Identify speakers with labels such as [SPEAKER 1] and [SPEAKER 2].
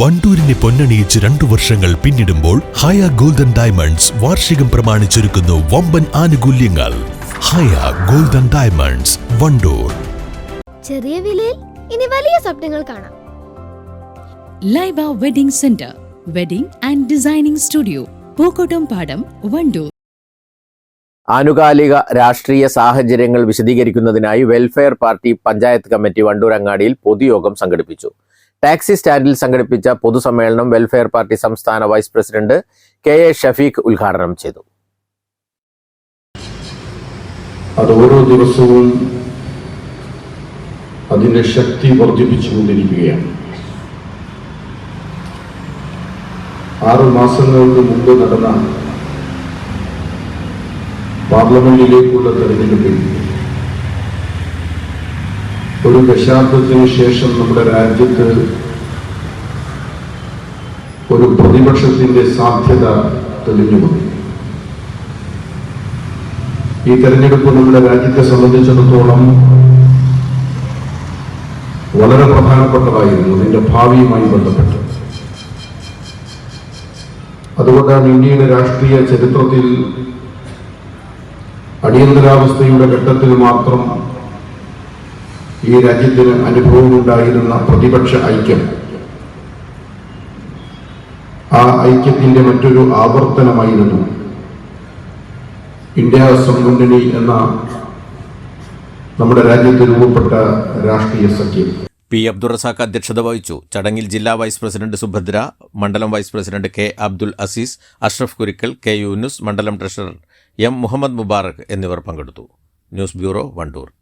[SPEAKER 1] വണ്ടൂരിനെ പൊന്നണിയിച്ച് രണ്ടു വർഷങ്ങൾ പിന്നിടുമ്പോൾ ഹയ ഗോൾഡൻ ഡയമണ്ട്സ് വാർഷികം പ്രമാണിച്ചൊരുക്കുന്നു വമ്പൻ ആനുകൂല്യങ്ങൾ. Haya golden diamonds Wandoor.
[SPEAKER 2] ചെറിയ വിലയിൽ ഇനി വലിയ സ്വപ്നങ്ങൾ കാണാം.
[SPEAKER 3] Laiba wedding centre wedding and designing studio Pookkottumpadam Wandoor.
[SPEAKER 4] ആനുകാലിക രാഷ്ട്രീയ സാഹചര്യങ്ങൾ വിശദീകരിക്കുന്നതിനായി വെൽഫെയർ പാർട്ടി പഞ്ചായത്ത് കമ്മിറ്റി വണ്ടൂരങ്ങാടിയിൽ പൊതുയോഗം സംഘടിപ്പിച്ചു. ടാക്സി സ്റ്റാൻഡിൽ സംഘടിപ്പിച്ച പൊതുസമ്മേളനം വെൽഫെയർ പാർട്ടി സംസ്ഥാന vice president K A Shafeeq ഉദ്ഘാടനം ചെയ്തു.
[SPEAKER 5] അത് ഓരോ ദിവസവും അതിന്റെ ശക്തി വർദ്ധിപ്പിച്ചുകൊണ്ടിരിക്കുകയാണ്. ആറു മാസങ്ങൾക്ക് മുമ്പ് നടന്ന പാർലമെന്റിലേക്കുള്ള തെരഞ്ഞെടുപ്പിൽ ഒരു ദശാബ്ദത്തിന് ശേഷം നമ്മുടെ രാജ്യത്ത് ഒരു പ്രതിപക്ഷത്തിന്റെ സാധ്യത തെളിഞ്ഞു വന്നു. ഈ തെരഞ്ഞെടുപ്പ് നമ്മുടെ രാജ്യത്തെ സംബന്ധിച്ചിടത്തോളം വളരെ പ്രധാനപ്പെട്ടതായിരുന്നു അതിന്റെ ഭാവിയുമായി ബന്ധപ്പെട്ട്. അതുകൊണ്ടാണ് ഇന്ത്യയുടെ രാഷ്ട്രീയ ചരിത്രത്തിൽ അടിയന്തരാവസ്ഥയുടെ ഘട്ടത്തിൽ മാത്രം ഈ രാജ്യത്തിന് അനുഭവമുണ്ടായിരുന്ന പ്രതിപക്ഷ ഐക്യം. ആ ഐക്യത്തിന്റെ മറ്റൊരു ആവർത്തനമായിരുന്നു. ഇന്ത്യ സംഘടന എന്ന നമ്മുടെ രാജ്യത്ത് രൂപപ്പെട്ട രാഷ്ട്രീയ സഖ്യം.
[SPEAKER 4] പി. അബ്ദുറസാഖ് അധ്യക്ഷത വഹിച്ചു. ചടങ്ങിൽ ജില്ലാ വൈസ് പ്രസിഡന്റ് സുഭദ്ര മണ്ഡലം vice president K. Abdul Aziz Ashraf Kurikkal K. Yunus മണ്ഡലം ട്രഷറർ എം. മുഹമ്മദ് മുബാറക് എന്നിവർ പങ്കെടുത്തു. News bureau Wandoor.